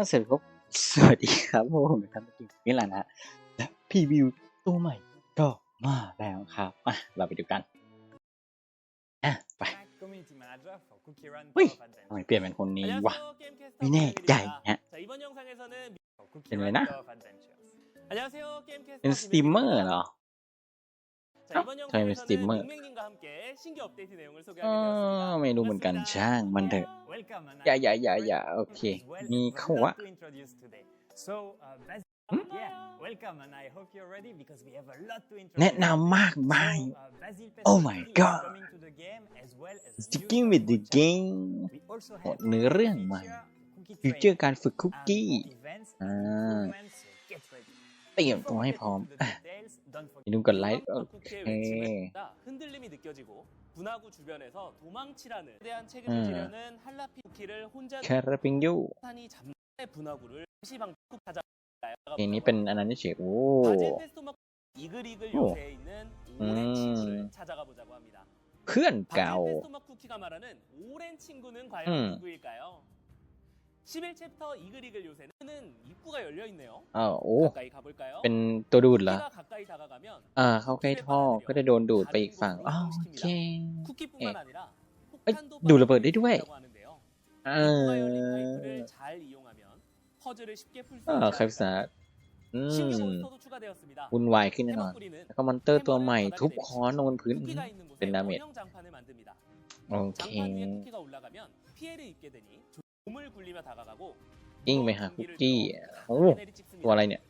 ถ้าเสร็จก็สวัสดีครับผมทันกินี่แหละนะและพีวิวตัวใหม่ก็มาแล้วครับอ่เราไปดูกันอะไปเฮ้ยทำไมเปลี่ยนเป็นคนนี้วะไม่แน่ใจฮะเป็นอะไรนะเป็นสตรีมเมอร์เหรอ ครัใช่เป็นสตรีมเมอร์ไม่รู้เหมือนกันช่างมันเถอะอย่าอย่าอย่าโอเค มีเข้าวะ แนะนำมากมาย Oh my god Sticking with the game มเนื้อเรื่องใหม่ฟิวเจอร์การฝึกคุกกี้เตรียมตัวให้พร้อม into the อ่ะ details, don't อย่า forget ลืมกดไลค์ 도망 โอ 쿠키의 เค 외침에 흔들림이 느껴지고 분화구 주변에서 도망치라는 대한 책임을 음. 지려는 할라피 쿠키를 혼자 แคราปิงยู 산이 잡는 분화구를 시방 쿡 찾아 เพลงนี้เป็นอันนั้นเฉยๆโอ้ 바질 페스토마 이글이글 오. 요새에 있는 오랜 음. 친구를 찾아가 보자고 합니다. เพื่อน 바질 เก่า 페스토마 쿠키가 말하는 오랜 친구는 과연 음. 누구일까요? 11챕터 이글이글 요새는 입구가 열려 있네요. อ้าวโอ้ 가까이 가볼까요? เป็นตัวดูดเหรอ 쿠키가 가까이 다가가면 อ่า เข้าใกล้ท่อก็จะโดนดูดไปอีกฝั่งอ๋อโอเค 쿠키뿐만 예. 아니라 어, 폭탄도 누르버리 받을 수ด้วย 있다고 하는데요. เอ 입구가 열린 อ 파이프를 잘 이용하면 퍼즐을 쉽게 풀 수 เออ 있다. ใครภาษาอื 신규 ม 몬스터도 추가되었습니다. วุ่นวายขึ้นแน่นอน 해머뿌리는 แล้วก็มอนเตอร์ตัวใหม่ทุบค้อนลงบนพื้น 쿠키가 있는 곳에 된 다음에. 원형 장판을 만듭니다. โอเค 장판 위에 쿠키가 올라가면 피해를 입게 되니 ยิ่งไปหาคุกกี้โอ้ตัวอะไรเนี่ย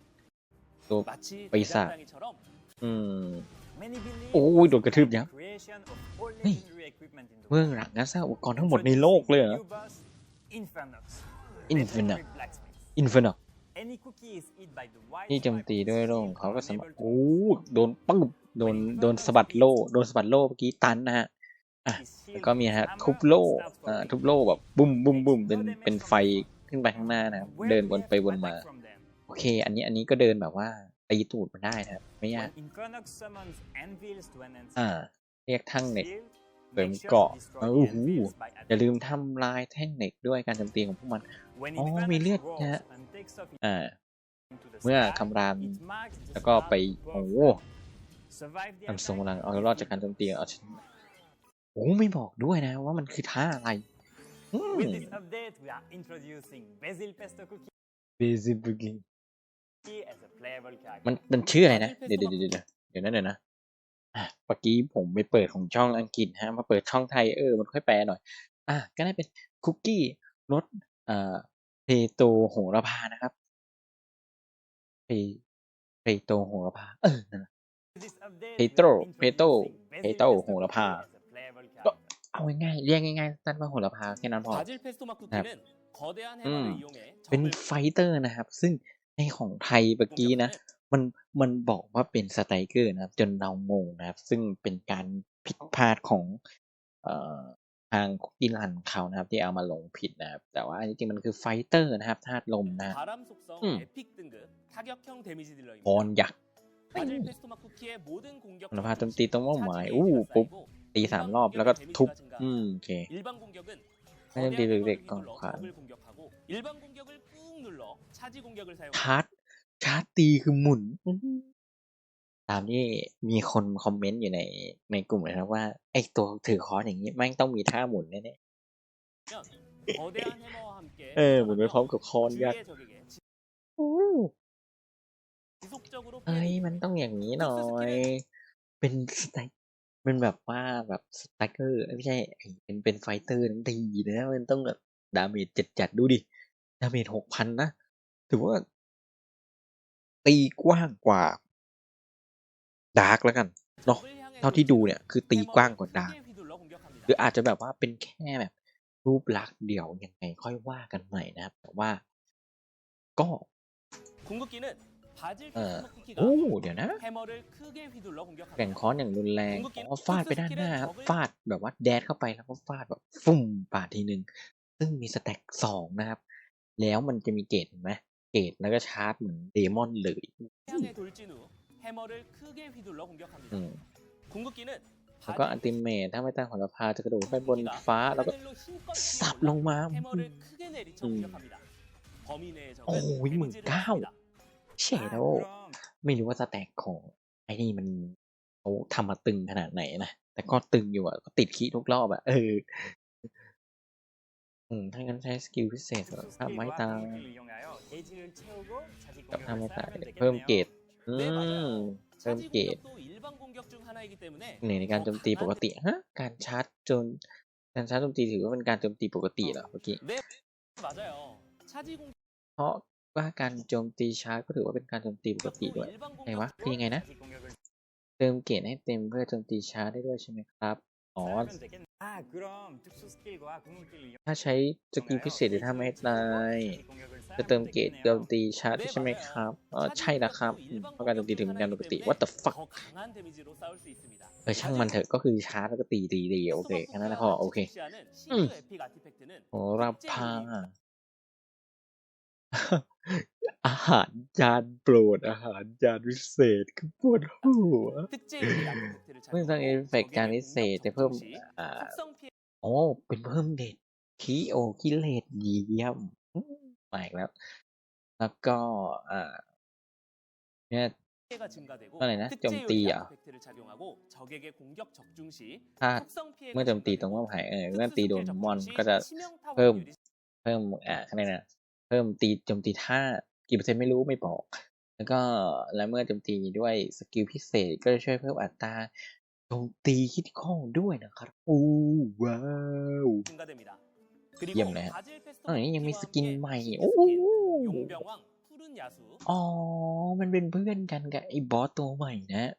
ตัวปีศาจอืมโอ้ยโดนกระทืบยับนี่เมืองหลังนั้นสร้างอุปกรณ์ทั้งหมดในโลกเลยเหรออินฟินิตอินฟินิตนี่โจมตีด้วยโล่งเขาก็สมัครโอ้โดนปังโดนโดนสะบัดโล่โดนสะบัดโล่เมื่อกี้ตันนะฮะ His แล้ว shield ก็มี is ฮะ hammer ทุบโล่ and starts อ่า falling. ทุบโล่แบบบุ้มบุ้มบุ้มเป็นเป็นไฟขึ้นไปข้างหน้านะครับ Where เดิน do ว we น have ไป to วนมา attack from them? โอเค อันนี้อันนี้ก็เดินแบบว่าตีตูดมันได้นะครับ ไม่ยาก When Infernox summons anvils to enhance อ่า เรียกทั้งเน็ก shield, เสริม make sure เกราะ to destroy โอ้ the โห anvils by อย่า attacking. ลืมทำลายแท่งเหล็กด้วยการโจมตีของพวกมัน When อ๋อ Infernox มีเลือด roars นะฮะ and takes off อ่า into the เมื่อ sky, คำราม it marks the แล้วก็ไป start of โอ้โห warfare. Survive the ทำทรงพ attack ลังเอารอดจากการโจมตีเอาชนะ โอ้ไม่บอกด้วยนะว่ามันคือท่าอะไรอืม With this update, we are introducing Basil Pesto Cookie เบซิบุกิ as a playable character. มันมันชื่ออะไรนะ เดี๋ยวเดี๋ยวเดี๋ยวเดี๋ยวเดี๋ยวนะเดี๋ยวนะอะเมื่อกี้ผมไปเปิดของช่องอังกฤษฮะ มาเปิดช่องไทยเออ มันค่อยแปลหน่อย อะก็ได้เป็นคุกกี้รสเอ่อเพโตโหระพานะครับเพเพโตโหระพา เออนั่นแหละ With this update, we Petro, are Petro, introducing Basil Petro Pesto โหระพา เอาง่ายๆเรียกง่ายๆสั้นว่าโหระพาแค่นั้นพอครับเป็นไฟเตอร์นะครับ ซึ่งในของไทยเมื่อกี้นะ มันมันบอกว่าเป็นสไตเกอร์นะครับ จนเรางงนะครับ ซึ่งเป็นการผิดพลาดของเอ่อทางอิรันเขานะครับ ที่เอามาลงผิดนะครับ แต่ว่าจริงๆมันคือไฟเตอร์นะครับธาตุลมนะบพรยักษ์นภาโจมตีต้องเป้าหมายอู้ปุ๊บ ตีสามรอบ 일반 แล้วก็ 공격의 ทุบ 데미지가 증가합니다. อืมโอเค 일반 공격은 하얀 거대한 뒤를 해머를 렉 휘둘러 건 적을 공격하고 일반 공격을 꾹 눌러 차지 공격을 ชา 사용합니다. ร์จชาร์จตีคือหมุนอื้อหือตามที่มีคนคอมเมนต์อยู่ในในกลุ่มเลยนะครับว่า ไอ้ตัวถือค้อนอย่างนี้แม่งต้องมีท่าหมุนแน่ 거대한 해머와 함께 ๆเออหมุนไปพร้อมกับค้อนยักษ์ 주위의 적에게 โอ้ 지속적으로 เอ้ย 피해를 มัน 입힙니다. ต้องอย่างนี้หน่อย เป็นสไตล์ มันแบบว่าแบบสไตรเกอร์ไม่ใช่เป็นเป็นไฟเตอร์นั้งทีนะมันต้องแบบดาเมจจัดจัดดูดิ ดาเมจหกพันนะ ถือว่า ตีกว้างกว่าดาร์กแล้วกันเนาะเท่าที่ดูเนี่ยคือตีกว้างกว่าดาร์กหรืออาจจะแบบว่าเป็นแค่แบบ รูปลักษณ์เดี่ยวยังไงค่อยว่ากันใหม่นะครับ แต่ว่าก็ โอ้เดี๋ยวนะแข่งคอนอย่างรุนแรงอ๋อฟาดไปด้านหน้าครับฟาดแบบว่าแดดเข้าไปแล้วก็ฟาดแบบฟุ่มปาดทีหนึ่งซึ่งมีสแต็กสองนะครับ แล้วมันจะมีเกตเไหมเกตแล้วก็ชาร์จเหมือนเดมอนเลยแล้วก็อันติเมทถ้าไม่ตั้งหัวพาจะกระโดดไปบนฟ้าแล้วก็สับลงมาโอ้ยหมื่นก้าว เชโดไม่รู้ว่าจะแตกของไอ้นี่มันเขาทำมาตึงขนาดไหนนะ แต่ก็ตึงอยู่อะก็ติดคีทุกรอบอะเออถ้างั้นใช้สกิลพิเศษสำหถ้าไม้ตากับทำไม้ตายเพิ่มเกรดเพิ่มเกรดเนี่ยในการโจมตีปกติฮะ การชาร์จจน การชาร์จโจมตีถือว่าเป็นการโจมตีปกติเหรอเมื่อกี้เพราะ ว่าการโจมตีช้าก็ถือว่าเป็นการโจมตีปกติด้วยไงวะคือยังไงนะ เติมเกรให้เต็มเพื่อโจมตีช้าได้ด้วยใช่ไหมครับ อ๋อ ถ้าใช้สกิลพิเศษหรือถ้าไม่ตายจะเติมเกรเติมตีชาร์าใช่ไหมครับอ๋อใช่นะครับ เพราะการโจมตีถึงเป็นการปกติ what the fuck เออช่างมันเถอะก็คือชาร์าแล้วก็ตีดีๆโอเคแค่นั้นพอโอเคโอ้รับพา อาหารจานโปรดอาหารจานวิเศษคือปวดหัวเพิ่มสร้างเอฟเฟกจานวิเศษแต่เพิ่มอ่โอเป็นเพิ่มเด็ดคีโอคิเลตเยี่ยมมาอีกแล้ว แล้วก็อ่าเนี่ยอะไรนะโจมตีอ่อถ้าเมื่อโจมตีตรงว่าหายเออเมื่อตีโดนมอนก็จะเพิ่มเพิ่มอ่าอะไรนะ เพิ่มตีโจมตีท่ากี่เปอร์เซ็นต์ไม่รู้ไม่บอก แล้วก็แล้วเมื่อโจมตีด้วยสกิลพิเศษก็จะช่วยเพิ่มอัตราโจมตีคิดข้องด้วยนะครับโอ้ว้าวเยี่ยมเลยฮะอันนี้ยังมีสกินใหม่โอ้อ๋อ มันเป็นเพื่อนกันกับไอ้บอสตัวใหม่นะ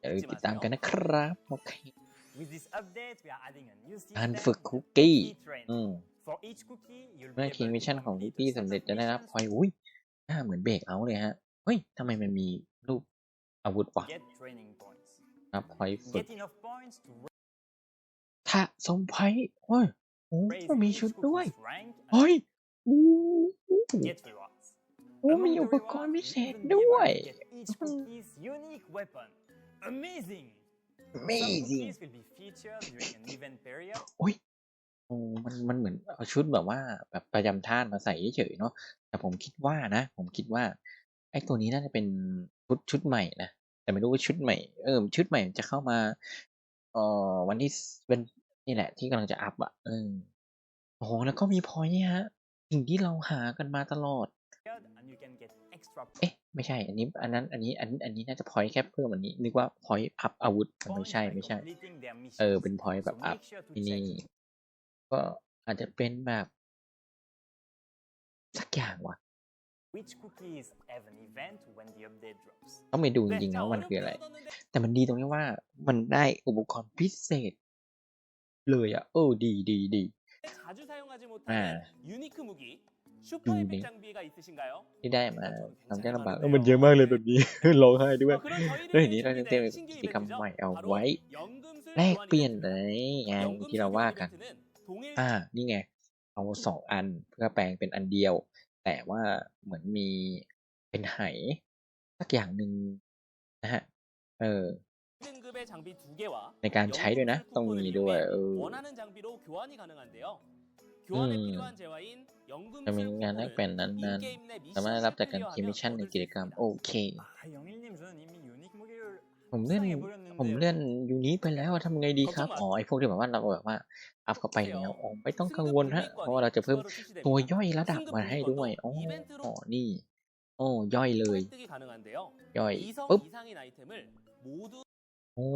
เดี๋ยวติดตามกันนะครับ โอเคการฝึกคุกกี้ อืม For each cookie, you'll เมื่อ be คิง able มิช to ชั่นของคุก complete กี้ a set สำเร็จ of จะได้รับ missions พอยต์อุ้ยหน้าเหมือนเบรกเอาท์เลยฮะ เฮ้ยทำไมมันมีรูปอาวุธวะ Get training points. รับพอยต์ฝึก Get enough points to ถ้าสมพอยต์เฮ้ยโอ้ raise มันมี each ชุดด้วย cookie's rank เฮ้ย and อู้หู get rewards. โอ้ Among มี the อุปกรณ์ rewards, พิเศ you'll ษ even be ด้วย able to get each cookie's unique weapon. Amazing! Some Amazing cookies will be featured during an event period. โอ้ย โอ้ มัน มันเหมือนเอาชุดแบบว่า แบบประจำท่านมาใส่เฉย ๆ เนาะ แต่ผมคิดว่านะ ผมคิดว่า ไอ้ตัวนี้น่าจะเป็นชุด ชุดใหม่นะ แต่ไม่รู้ว่าชุดใหม่ เออ ชุดใหม่จะเข้ามา เอ่อ วันที่สเป็นนี่แหละ ที่กำลังจะอัพอะเออ โอ้โหแล้วก็มีพอยต์ฮะสิ่งที่เราหากันมาตลอด เอ๊ะ ไม่ใช่ อันนี้ อันนั้น อันนี้ อัน อันนี้น่าจะพอยต์ แค่เพิ่มอันนี้ นึกว่าพอยต์ อัพอาวุธ มันไม่ใช่ ไม่ใช่ เออ เป็นพอยต์ แบบอัพ make sure to ที่นี่ ก็อาจจะเป็นแบบ สักอย่างว่ะต้องไปดูจริงๆนะว่ามันคืออะไร แต่มันดีตรงนี้ว่ามันได้อุปกรณ์พิเศษ เลยอะโอ้ดีดีดีอ่าดูนี่ที่ได้มาทำใจลำบากมันเยอะมากเลยแบบนี้ร้องไห้ด้วยด้วยนี้เราเตรียมกิจกรรมใหม่เอาไว้ แลกเปลี่ยนไหนงางที่เราว่ากัน อ่า นี่ไง เอาสองอันเพื่อแปลงเป็นอันเดียว แต่ว่าเหมือนมีเป็นไหสักอย่างหนึ่งนะฮะ เออ ในการใช้ด้วยนะ ต้องมีด้วย เออจะมีงานแลกเปลี่ยนนั้นๆสามารถรับจากการคิมิชั่นในกิจกรรม โอเค ผมเลื่อนผมเลื่อนยู่นี้ไปแล้วทำไงดีครับอ๋อไอพวกที่แบบว่าเราแบบว่าอัพเข้าไปแล้วอ๋อไม่ต้องกังวลฮะเพราะเราจะเพิ่มตัวย่อยระดับมาให้ด้วยอ๋ออนี่โอ้ย่อยเลยย่อยปุ๊บโอ้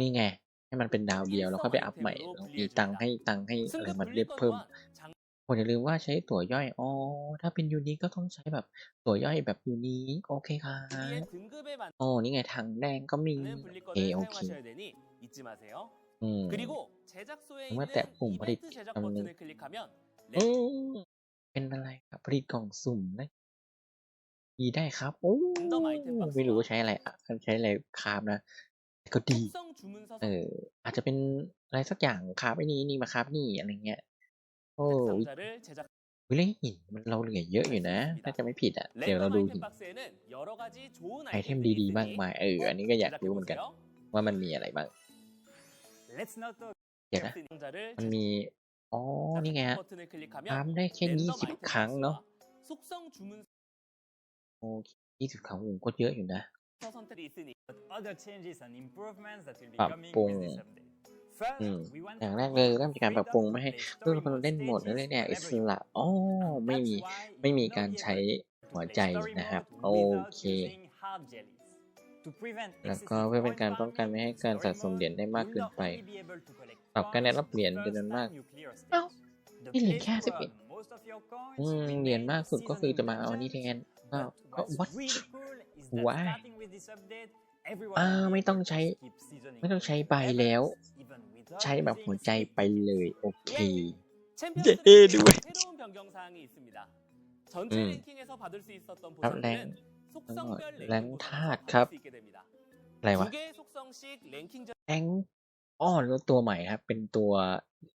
นี่ไงให้มันเป็นดาวเดียวแล้วก็ไปอัพใหม่มีตังให้ตังให้อะไมันเรียบเพิ่ม ผมอย่าลืมว่าใช้ตัวย่อยอ๋อถ้าเป็นยูนิก็ต้องใช้แบบตัวย่อยแบบยูนิโอเคค่ะโอ้นี่ไงทางแดงก็มีเอเคโอเคอืมเมื่อแตะปุ่มผลิตตรงนี้เป็นอะไรครับผลิตกล่องสุ่มนะดีได้ครับโอ้ไม่รู้ใช้อะไรใช้อะไรคาบนะก็ดี เอออาจจะเป็นอะไรสักอย่างคาบไอ้นี้นี่มาคาบนี่อะไรเงี้ย โอ้ยเล่หินมันเราเหลือเยอะอยู่นะ ถ้าจะไม่ผิดอะ เดี๋ยวเราดูหินไอเทมดีๆมากมายเอออันนี้ก็อยากรู้เหมือนกัน ว่ามันมีอะไรบ้างเดี๋ยวนะมันมี อ๋อ นี่ไงฮะทำได้แค่20ครั้งเนาะโอเค20ครั้งก็เยอะอยู่นะปรับปรุง อืม we want อย่าง to แรกเลย promote ต้องมีการปรับปรุงไม่ให้ play เพื่อ story คน mode เล่นโหมด stages แล้วเนี่ยอิ whenever ส you ระ want. อ๋อไม่ That's มี why ไม่ you มี will การ not be ใช้ able to หัว play ใจ story นะครับ mode โอ without เค using hard jellies. To prevent แล้วก็ excessive เพื่อเป็น point การป้องกันไม่ farming ให้ in การ story สะสม mode, เหรียญได้มาก you เกิ will น not ไป only be able to collect ปรับการได้ coins รับเหรียญ first จำนวนมาก time you clear เอ้า stage. The นี่เหรียญ place แค่ to สิบเอ็ด earn most of your coins อืม remains เหรียญมากสุดก็คือ seasonal จะมาเอาอันนี้แท dungeons, นก็ but ก็ what's what really cool is that Why? starting with this update, everyone อ่า will ไม่ be ต้อง able to ใช้ skip seasoning ไม่ต้องใช้ those ใบแล้ว levels, even without ใช้แบบหัวใจไปเลยโอเคเย้ด้วยอืมครับแรงแรงธาตุครับ อะไรวะแรงอ๋อแล้วตัวใหม่ครับ เป็นตัว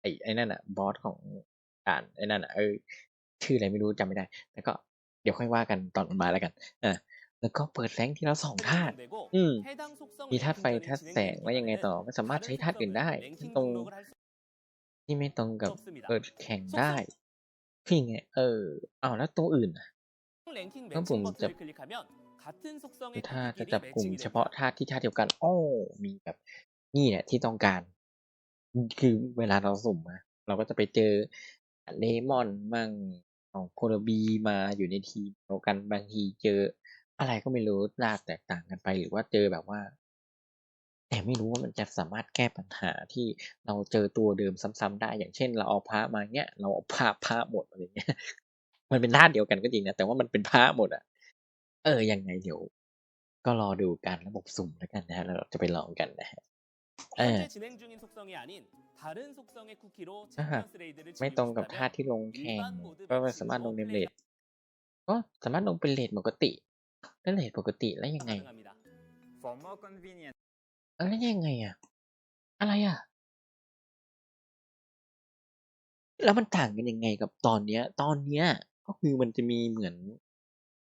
ไอ้ไอ้นั่นอะบอสของอ่านไอ้นั่นอะเออชื่ออะไรไม่รู้จำไม่ได้ แล้วก็เดี๋ยวค่อยว่ากันตอนมาแล้วกันอ่า แล้วก็เปิดแสงทีละสองธาตุอืม มีธาตุไฟธาตุแสงแล้วยังไงต่อไม่สามารถใช้ธาตุอื่นได้ที่ตรง ที่ไม่ตรงกับเปิดแข่งได้พี่ไง เออเอาแล้วตัวอื่นอะต้องปุ่มจับถ้าจะจับกลุ่มเฉพาะธาตุที่ธาตุเดียวกันโอ้มีแบบนี่แหละที่ต้องการ คือเวลาเราสุ่มอะเราก็จะไปเจอเลมอนมั่งของโคลบีมาอยู่ในทีมเดียวกันบางทีเจอ อะไรก็ไม่รู้ลากแตกต่างกันไป หรือว่าเจอแบบว่า แต่ไม่รู้ว่ามันจะสามารถแก้ปัญหาที่เราเจอตัวเดิมซ้ำๆได้ อย่างเช่น เราเอาพระมาเนี้ย เราเอาพระพระหมดอะไรเงี้ย มันเป็นธาตุเดียวกันก็จริงนะแต่ว่ามันเป็นพระหมดอะ เออยังไงเดี๋ยว ก็รอดูกันระบบสุ่มแล้วกันนะฮะเราจะไปลองกันนะฮะเออไม่ตรงกับธาตุที่ลงแข่งก็สามารถลงเนมเลดก็สามารถลงเป็นเลดปกติ นั่นแหละปกติแล้วยังไง แล้วยังไงอะอะไรอะแล้วมันต่างกันยังไงกับตอนเนี้ย ตอนเนี้ยก็คือมันจะมีเหมือน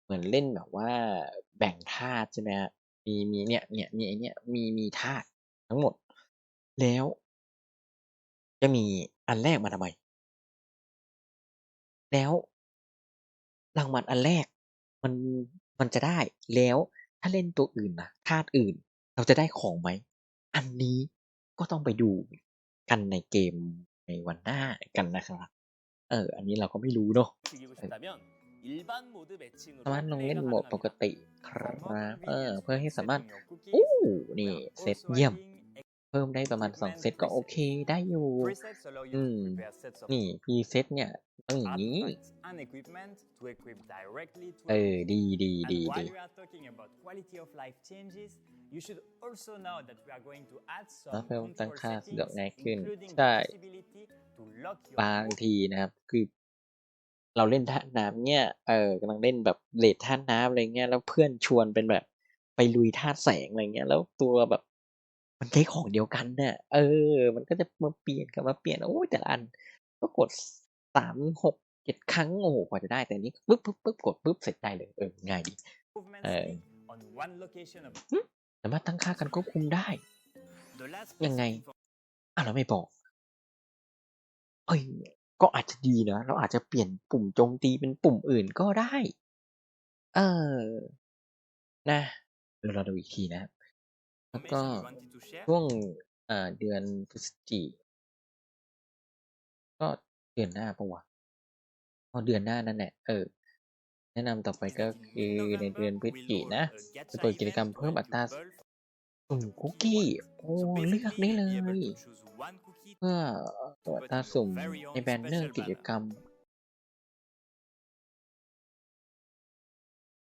เหมือนเล่นแบบว่า แบ่งธาตุใช่ไหมมีมีเนี่ยเนี่ยมีไอเนี่ยมีมีธาตุทั้งหมด แล้ว จะมีอันแรกมาทำไม แล้วรางวัลอันแรกมัน มันจะได้แล้วถ้าเล่นตัวอื่นนะธาตุอื่น เราจะได้ของไหม อันนี้ก็ต้องไปดูกันในเกมในวันหน้ากันนะครับ เออ อันนี้เราก็ไม่รู้เนาะสามารถลงเล่นโหมดปกติครับเออ เพื่อให้สามารถโอู้นี่เซตเยี่ยม เพิ่มได้ประมาณสองเซตก็โอเคได้อยู่ อืม นี่พีเซตเนี่ย ต้องอย่างนี้ artifacts and equipment to equip directly to เอ your อดีดี And ดี while ดี we are talking about quality of life changes, you should also know that we are going to add แล้ว some เพิ่มตั้ง control ค่าสะดวก settings, ง่ายขึ้น including ใช่ the possibility to lock your บาง group ทีนะครับ คือ เราเล่นท่าน้ำเนี่ย เออกำลังเล่นแบบเลดท่าน้ำอะไรเงี้ย แล้วเพื่อนชวนเป็นแบบ ไปลุยท่าแสงอะไรเงี้ย แล้วตัวแบบ มันใช้ของเดียวกันเนี่ยเออ มันก็จะมาเปลี่ยนกันมาเปลี่ยน โอ้ยแต่ละอัน ก็กด สามหกเจ็ดครั้งโอ้โหกว่าจะได้แต่อันนี้ปึ๊บปึ๊บปึ๊บกดปึ๊บเสร็จได้เลยเออง่ายดี movement Ờ. stick on one location of สามารถตั้งค่าการควบคุมได้ the last ยังไง piece of information อะเราไม่บอกเอ้ยก็อาจจะดีนะเราอาจจะเปลี่ยนปุ่มโจมตีเป็นปุ่มอื่นก็ได้ เออ นะเดี๋ยวเราดูอีกทีนะครับแล้วก็ you wanted to share? ช่วงเอ่อเดือนพฤศจิก็ เดือนหน้าปะวะอ๋อเดือนหน้านั่นแหละ เออ แนะนำต่อไปก็คือในเดือนพฤศจิกนะจะเปิดกิจกรรมเพิ่มอัตราสุ่มคุกกี้ โอ้เลือกได้เลย เพื่อตัวอัตราสุ่มในแบนเนอร์กิจกรรม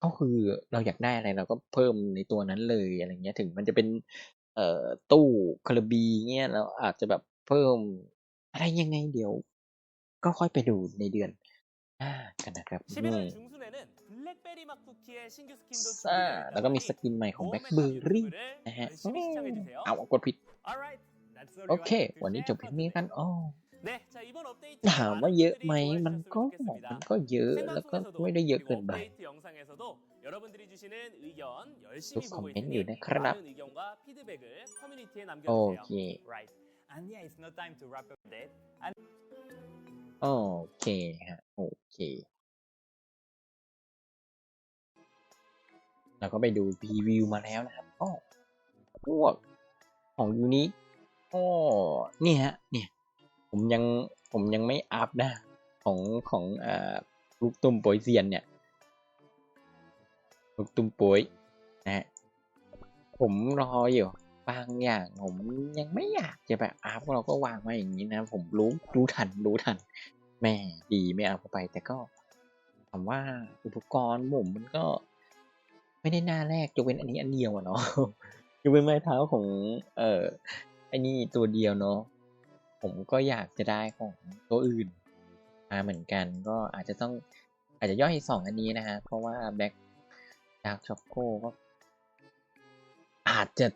ก็คือเราอยากได้อะไรเราก็เพิ่มในตัวนั้นเลยอะไรเงี้ยถึงมันจะเป็น เอ่อตู้คาราบีเงี้ยเราอาจจะแบบเพิ่มอะไรยังไงเดี๋ยว ก็ค่อยไปดูในเดือนหกันนะครับนี่อ่แล้วก็มีสกินใหม่ของแบ็คเบอร์รี่นะฮะเอากดผิด โอเค วันนี้จบเพียงนี้กันอ๋อถามว่าเยอะไหมมันก็มันก็เยอะแล้วก็ไม่ได้เยอะเกินไปทุกคอมเมนต์อยู่นะครับโอเค โอเคฮะโอเคเราก็ไปดูพรีวิวมาแล้วนะครับก็พวกของยูนิก็นี่ฮะเนี่ยผมยังผมยังไม่อัพนะ ของของอ่อลูกตุ้มโปยเซียนเนี่ยลูกตุ้มโปยนะฮะผมรออยู่ บางอย่างผมยังไม่อยากจะแบบอัพเราก็วางไว้อย่างนี้นะ ผมรู้รู้ทันรู้ทัน แม่ดีไม่เอาเข้าไป แต่ก็ถามว่าอุปกรณ์ผมมันก็ ไม่ได้หน้าแรกยกเว้นอันนี้อันเดียวอะเนาะยกเว้นไม้เท้าของ เอ่อไอ้นี่ตัวเดียวเนาะผมก็อยากจะได้ของตัวอื่นมาเหมือนกันก็อาจจะต้องอาจจะย่อยสองอันนี้นะฮะเพราะว่าแบ็คดาร์กช็อกโกก็อาจจะ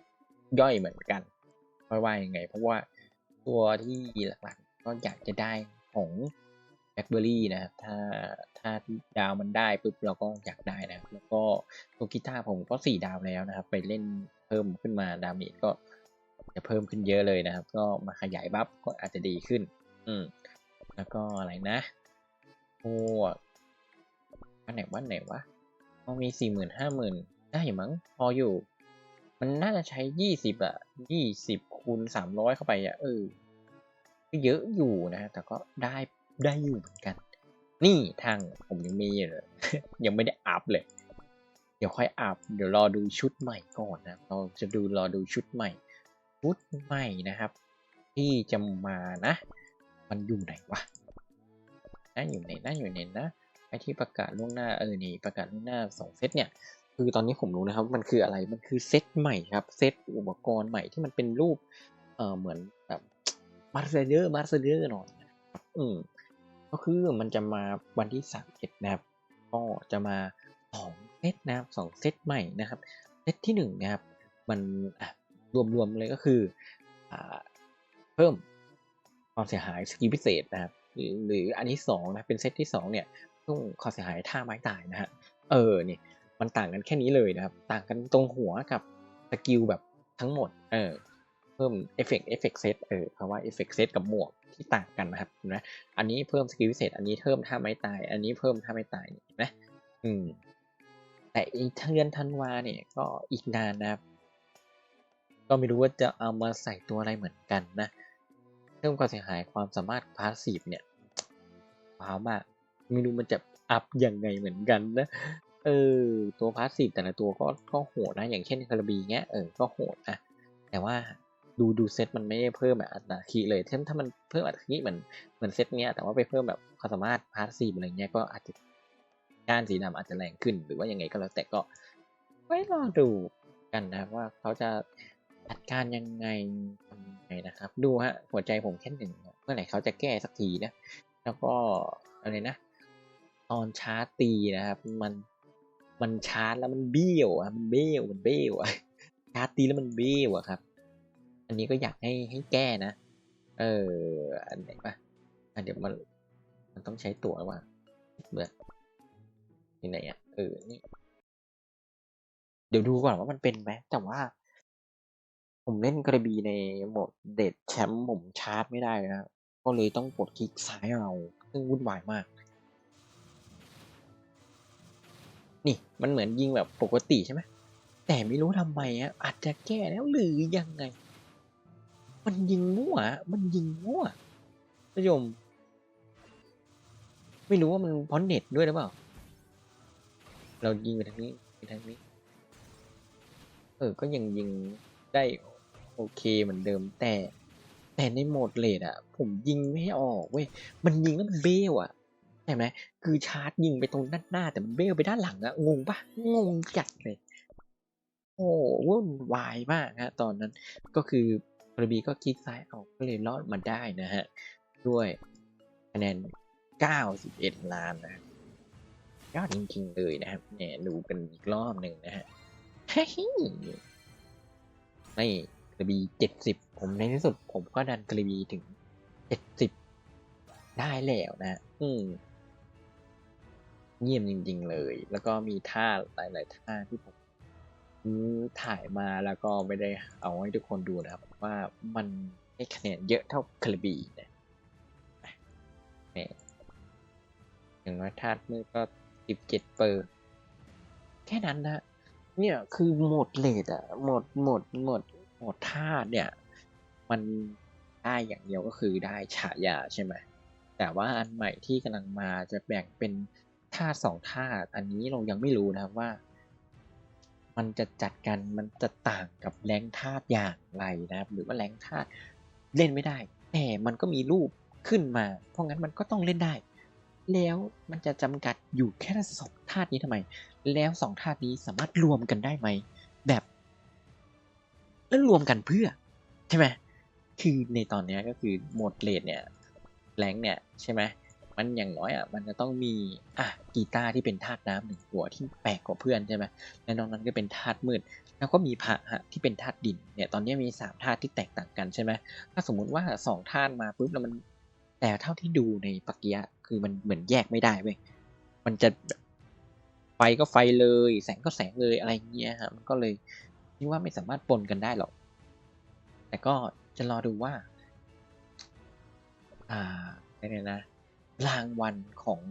ย่อยเหมือนกันเพราะว่ายังไง เพราะว่าตัวที่หลักๆก็อยากจะได้ของแบล็คเบอร์รี่นะครับ ถ้าถ้าดาวมันได้ปุ๊บเราก็อยากได้นะแล้วก็ตัวกีตาร์ผมก็สี่ดาวแล้วนะครับ ไปเล่นเพิ่มขึ้นมาดาเมจก็จะเพิ่มขึ้นเยอะเลยนะครับ ก็มาขยายบัฟก็อาจจะดีขึ้น อืมแล้วก็อะไรนะพวกวันไหนวันไหนวะมันมีสี่หมื่นห้าหมื่นได้มั้งพออยู่ มันน่าจะใช้ยี่สิบอะยี่สิบคูณสามร้อยเข้าไปอะเออเยอะอยู่นะ แต่ก็ได้ได้อยู่เหมือนกัน นี่ทางผมยังมีเลย ยังไม่ได้อัพเลย เดี๋ยวค่อยอัพ เดี๋ยวรอดูชุดใหม่ก่อนนะเราจะดูรอดูชุดใหม่ ชุดใหม่นะครับ ที่จะมานะ มันอยู่ไหนวะน่าอยู่ไหนน่าอยู่ไหนนะไอที่ประกาศล่วงหน้าเออนี่ประกาศล่วงหน้าสองเซตเนี่ย คือตอนนี้ผมรู้นะครับมันคืออะไรมันคือเซตใหม่ครับเซตอุปกรณ์ใหม่ที่มันเป็นรูปเอ่อเหมือนแบบมาร์เซเดอร์มาร์เซเดอร์หน่อยนะอืมก็คือมันจะมาวันที่สามเอ็ดนะครับ ก็จะมาสองเซตนะครับสองเซตใหม่นะครับเซตที่หนึ่งนะครับ มันรวมๆเลยก็คืออเพิ่มความเสียหายสกิลพิเศษนะครับ หรืออันที่สองนะเป็นเซตที่สองเนี่ยเพิ่มความเสียหายท่าไม้ตายนะฮะเออเนี่ย มันต่างกันแค่นี้เลยนะครับ ต่างกันตรงหัวกับสกิลแบบทั้งหมด เออ เพิ่มเอฟเฟกต์เอฟเฟกต์เซตเออเพราะว่าเอฟเฟกต์เซตกับหมวกที่ต่างกันนะครับนไหมอันนี้เพิ่มสกิลพิเศษ อันนี้เพิ่มท่าไม้ตาย อันนี้เพิ่มท่าไม้ตายเห็นไหมอืม แต่อีกเดือนธันวาเนี่ยก็อีกนานนะครับ ก็ไม่รู้ว่าจะเอามาใส่ตัวอะไรเหมือนกันนะเพิ่มความเสียหายความสามารถพาสซีฟเนี่ยว้าวมากไม่รู้มันจะอัพยังไงเหมือนกันนะ เออตัวพาสซีฟแต่ละตัวก็ก็โหดนะ อย่างเช่นคาราบีเงี้ยเออก็โหดนะแต่ว่าดูดูเซตมันไม่ได้เพิ่มแบบอัตราคีย์เลยถ้าถ้ามันเพิ่มอัตราคีย์เหมือนเหมือนเซตเนี้ยแต่ว่าไปเพิ่มแบบความสามารถพาสซีฟอะไรเงี้ยก็อาจจะก้านสีดำอาจจะแรงขึ้น หรือว่ายังไงก็แล้วแต่ก็ไว้รอดูกันนะว่าเขาจะจัดการยังไงทำยังไงนะครับ ดูฮะหัวใจผมแค่หนึ่งเมื่อไหร่เขาจะแก้สักทีนะแล้วก็อะไรนะ ตอนชาร์จตีนะครับ มัน มันชาร์จแล้วมันเบี้ยวอะมันเบี้ยวมันเบี้ยวอะชาร์จตีแล้วมันเบี้ยวอะครับ อันนี้ก็อยากให้ให้แก้นะ เออ อันไหนปะอะเดี๋ยวมันมันต้องใช้ตั๋วว่าเบื่อที่ไหนอะเออนี่เดี๋ยวดูก่อนว่ามันเป็นไหมแต่ว่า ผมเล่นกระบี่ในโหมดเดทแชมป์ผมชาร์จไม่ได้นะก็เลยต้องกดคลิกซ้ายเอาซึ่งวุ่นวายมาก นี่มันเหมือนยิงแบบปกติใช่ไหมแต่ไม่รู้ทำไมอะอาจจะแก้แล้วหรือยังไง มันยิงมั่ว มันยิงมั่วผู้ชมไม่รู้ว่ามันพราะเน็ตด้วยหรือเปล่า เรายิงไปทางนี้ไปทางนี้ เออ ก็ยังยิงได้โอเคเหมือนเดิมแต่ แต่ในโหมดเลดอะ ผมยิงไม่ออกเว้ย มันยิงแล้วมันเบี้ยวอะ ใช่ไหมคือชาร์จยิงไปตรงด้านหน้า แต่มันเบี้ยวไปด้านหลังอะงงปะงงจัดเลย โอ้วุ่นวายมากฮะตอนนั้นก็คือกระบีก็คลิกซ้ายเอาก็เลยรอดมาได้นะฮะ ด้วยคะแนน 91 ล้านนะยอดจริงๆเลยนะครับเนี่ยดูกันอีกรอบหนึ่งนะฮะเฮ้ยนี่กระบี70ผมในที่สุดผมก็ดันกระบีถึง70ได้แล้วนะ อืม เยี่ยมจริง ๆ เลย แล้วก็มีท่าหลาย ๆ ท่าที่ผมถ่ายมาแล้วก็ไม่ได้เอาให้ทุกคนดูนะครับ ว่ามันให้คะแนนเยอะเท่าคาริบีนะเนี่ยอย่างน้อยธาตุมืดก็สิบเจ็ดเปอร์แค่นั้นนะเนี่ยคือหมดเลดอะหมดหมดหมดหมดธาเนี่ย มันได้อย่างเดียวก็คือได้ฉายาใช่ไหมแต่ว่าอันใหม่ที่กำลังมาจะแบ่งเป็น ธาตุสองธาตุอันนี้เรายังไม่รู้นะครับว่า มันจะจัดกันมันจะต่างกับแรงธาตุอย่างไรนะครับ หรือว่าแรงธาตุเล่นไม่ได้ แต่มันก็มีรูปขึ้นมา เพราะงั้นมันก็ต้องเล่นได้ แล้วมันจะจำกัดอยู่แค่สองธาตุนี้ทำไม แล้วสองธาตุนี้สามารถรวมกันได้ไหมแบบแล้วรวมกันเพื่อใช่ไหมคือในตอนนี้ก็คือหมดเลดเนี่ยแรงเนี่ยใช่ไหม มันอย่างน้อยอะมันจะต้องมีอะกีตาร์ที่เป็นธาตุน้ำหนึ่งหัวที่แปลกกว่าเพื่อนใช่ไหมและนอกนั้นก็เป็นธาตุมืด แล้วก็มีพระฮะที่เป็นธาตุดินเนี่ยตอนนี้มีสามธาตุที่แตกต่างกันใช่ไหมถ้าสมมุติว่าสองธาตุมาปุ๊บแล้วมันแต่เท่าที่ดูในปักกียะคือมันเหมือนแยกไม่ได้เว้ยมันจะไฟก็ไฟเลย แสงก็แสงเลยอะไรเงี้ยฮะมันก็เลยคิดว่าไม่สามารถปนกันได้หรอก แต่ก็จะรอดูว่า อ่าอะไรเนี่ยนะ รางวัลของ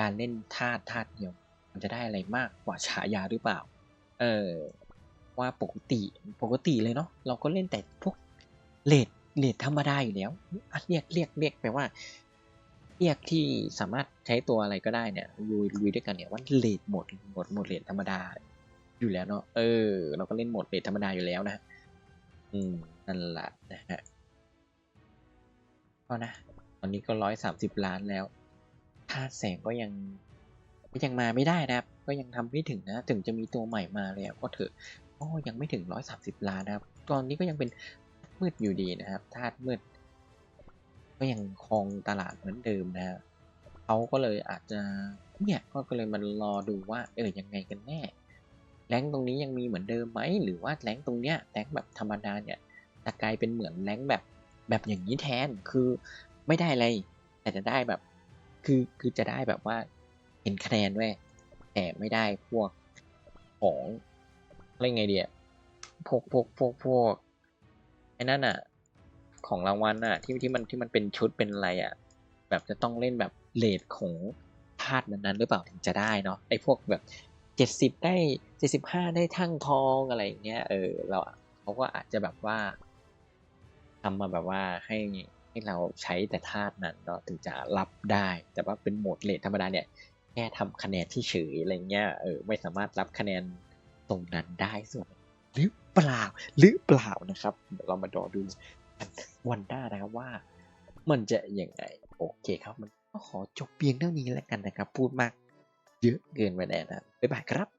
การเล่นธาตุธาตุเดียว มันจะได้อะไรมากกว่าฉายาหรือเปล่า เออว่าปกติปกติเลยเนาะเราก็เล่นแต่พวกเลดเลดธรรมดาอยู่แล้วเรียกเรียกเรียกแปลว่าเรียกที่สามารถใช้ตัวอะไรก็ได้เนี่ยลุยลุยด้วยกันเนี่ยว่าเลดหมดหมดหมดเลดธรรมดา อยู่แล้วเนาะเออ เราก็เล่นหมดเลดธรรมดาอยู่แล้วนะ อืมนั่นแหละนะฮะก็นะ อนนี้ก็ร้อยสามสิบล้านแล้วธาตุแสงก็ยังก็ยังมาไม่ได้นะครับ ก็ยังทำไม่ถึงนะ ถึงจะมีตัวใหม่มาแล้วก็เถอะก็ยังไม่ถึงร้อยสามสิบล้านนะครับ ตอนนี้ก็ยังเป็นมืดอยู่ดีนะครับธาตุมืด ก็ยังครองตลาดเหมือนเดิมนะเขาก็เลยอาจจะเนี่ยก็เลยมันรอดูว่าเออยังไงกันแน่แรงตรงนี้ยังมีเหมือนเดิมไหมหรือว่าแรงตรงเนี้ยแรงแบบธรรมดาเนี่ยจะกลายเป็นเหมือนแรงแบบแบบอย่างนี้แทน คือ ไม่ได้อะไรแต่จะได้แบบ คือคือจะได้แบบว่าเห็นคะแนนด้วยแต่ไม่ได้พวกของอะไรไงเดียพวกพวกพวกพวกไอ้นั่นอะของรางวัลอะที่ที่มันที่มันเป็นชุดเป็นอะไรอะแบบจะต้องเล่นแบบเลทของธาตุนั้นๆหรือเปล่าถึงจะได้เนาะไอ้พวกแบบเจ็ดสิบได้เจ็ดสิบห้าได้ทั้งทองอะไรอย่างเงี้ยเออเราเขาก็อาจจะแบบว่าทำมาแบบว่าให้ ให้เราใช้แต่ธาตุนั้นเนาะถึงจะรับได้ แต่ว่าเป็นโหมดเลทธรรมดาเนี่ยแค่ทำคะแนนที่เฉยอะไรเงี้ยเออไม่สามารถรับคะแนนตรงนั้นได้ส่วนหรือเปล่าหรือเปล่านะครับเดี๋ยวเรามาดอดูวันหน้านะครับว่ามันจะยังไงโอเคครับมันก็ขอจบเพียงเท่านี้แล้วกันนะครับ พูดมากเยอะเกินไปแน่นะบ๊ายบายครับ